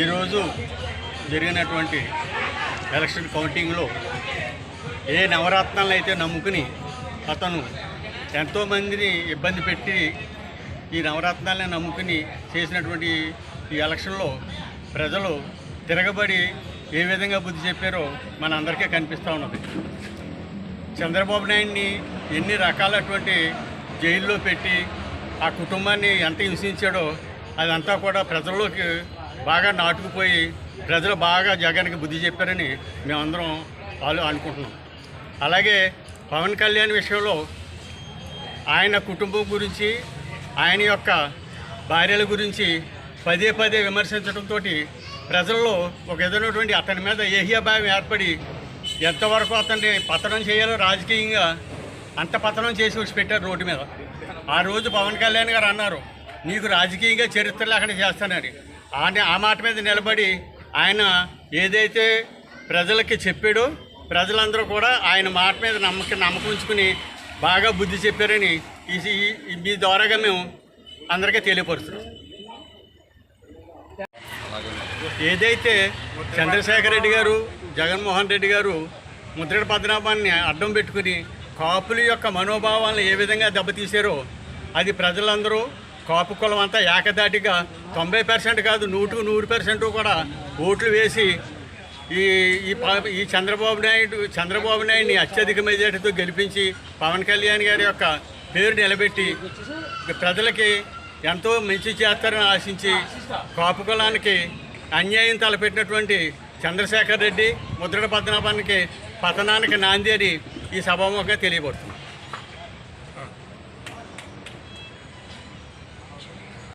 ఈరోజు జరిగినటువంటి ఎలక్షన్ కౌంటింగ్లో ఏ నవరత్నాలను అయితే నమ్ముకుని అతను ఎంతోమందిని ఇబ్బంది పెట్టి ఈ నవరత్నాలని నమ్ముకుని చేసినటువంటి ఈ ఎలక్షన్లో ప్రజలు తిరగబడి ఏ విధంగా బుద్ధి చెప్పారో మన అందరికీ కనిపిస్తూ ఉన్నది. చంద్రబాబు నాయుడిని ఎన్ని రకాలటువంటి జైల్లో పెట్టి ఆ కుటుంబాన్ని ఎంత హింసించాడో అదంతా కూడా ప్రజల్లోకి బాగా నాటుకుపోయి ప్రజలు బాగా జగన్కి బుద్ధి చెప్పారని మేమందరం వాళ్ళు అనుకుంటున్నాం. అలాగే పవన్ కళ్యాణ్ విషయంలో ఆయన కుటుంబం గురించి ఆయన యొక్క భార్యల గురించి పదే పదే విమర్శించడంతో ప్రజల్లో ఒక విధమైనటువంటి అతని మీద ఏహియాభావం ఏర్పడి ఎంతవరకు అతన్ని పతనం చేయాలో రాజకీయంగా అంత పతనం చేసి విడిచిపెట్టారు రోడ్డు మీద. ఆ రోజు పవన్ కళ్యాణ్ గారు అన్నారు నీకు రాజకీయంగా చరిత్ర లేకుండా చేస్తానని. ఆయన ఆ మాట మీద నిలబడి ఆయన ఏదైతే ప్రజలకి చెప్పాడో ప్రజలందరూ కూడా ఆయన మాట మీద నమ్మకం నమ్మకం ఉంచుకుని బాగా బుద్ధి చెప్పారని ఈ మీ ద్వారాగా మేము అందరికీ తెలియపరుస్తున్నాం. ఏదైతే చంద్రశేఖర్ రెడ్డి గారు జగన్మోహన్ రెడ్డి గారు ముద్రడ పద్మనాభాన్ని అడ్డం పెట్టుకుని కాపుల యొక్క మనోభావాలను ఏ విధంగా దెబ్బతీశారో అది ప్రజలందరూ కాపు కులం అంతా ఏకదాటిగా తొంభై పర్సెంట్ కాదు నూటుకు నూరు పర్సెంట్ కూడా ఓట్లు వేసి ఈ ఈ ఈ చంద్రబాబు నాయుడు చంద్రబాబు నాయుడిని అత్యధిక మెజార్టీతో గెలిపించి పవన్ కళ్యాణ్ గారి యొక్క పేరు నిలబెట్టి ప్రజలకి ఎంతో మంచి చేస్తారని ఆశించి కాపు కులానికి అన్యాయం తలపెట్టినటువంటి చంద్రశేఖర్ రెడ్డి ముద్రడ పద్మనాభానికి పతనానికి నాంది అని ఈ సభాముఖంగా తెలియబడుతుంది